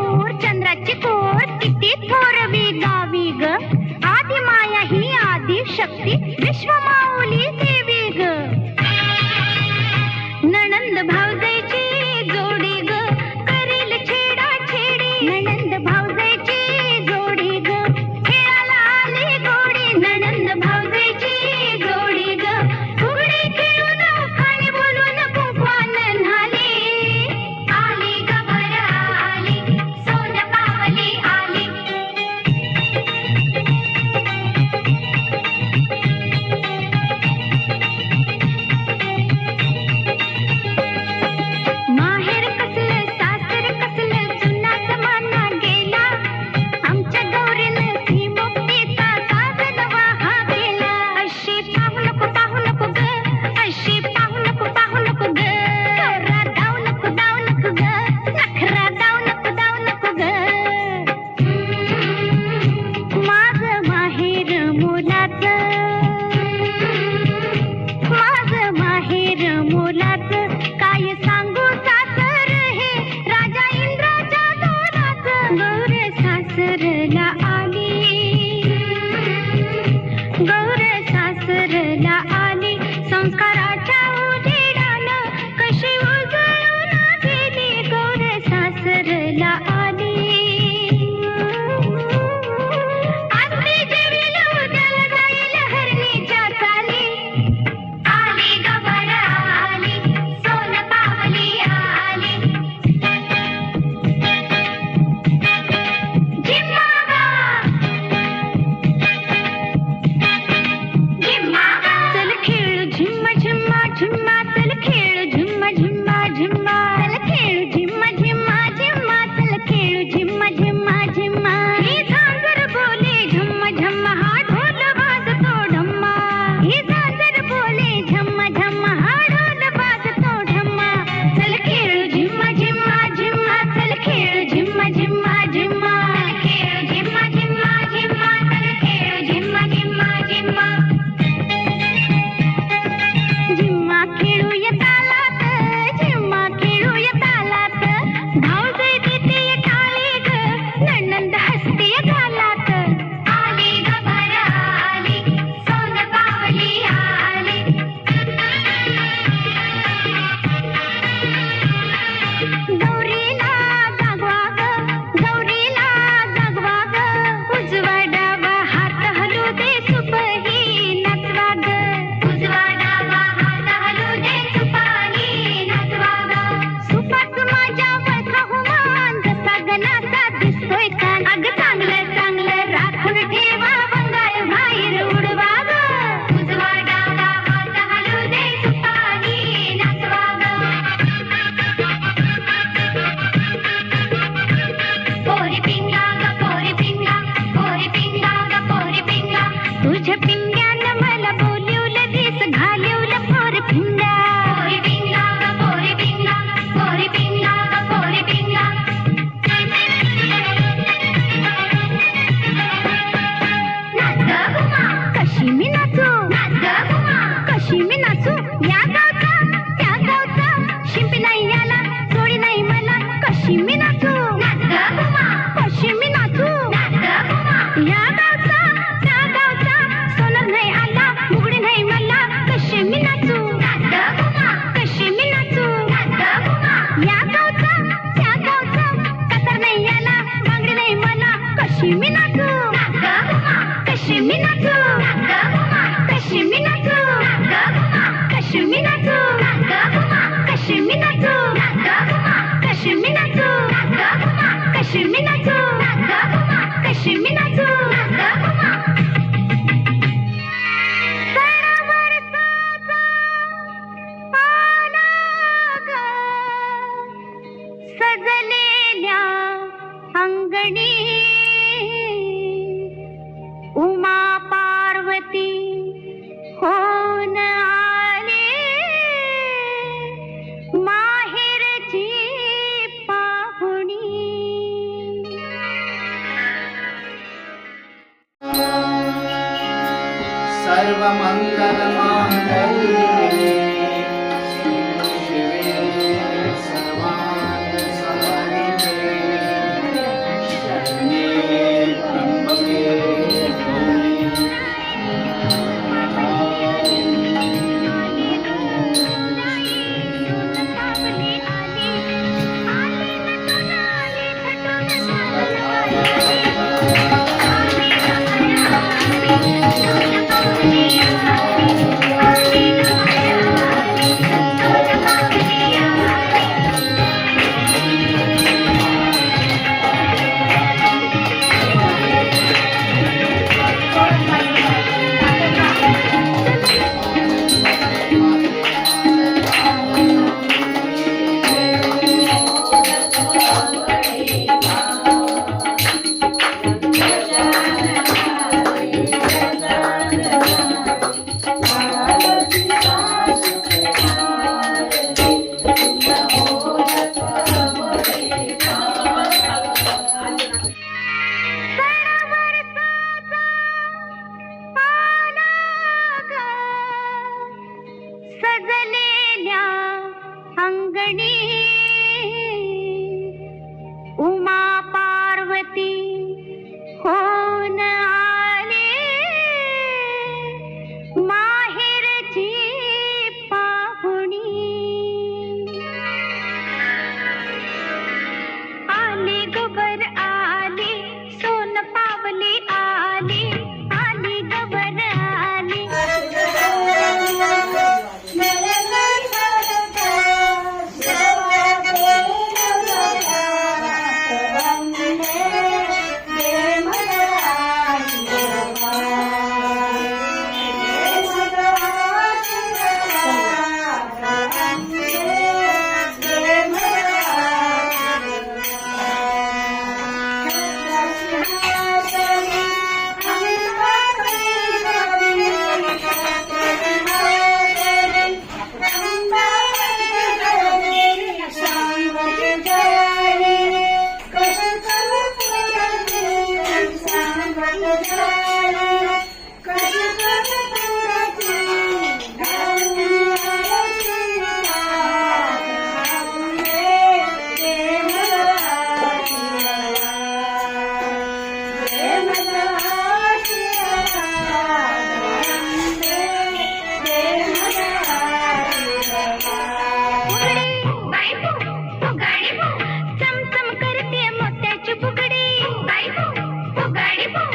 दूर चंद्राची कोट किती थोरवी गावी ग. आदि माया ही आदि शक्ती विश्वमाऊली देवी सजलेल्या उमा पार्वती होन आले. माहेरची पाहुणी. सर्वमङ्गलमाङ्गल्ये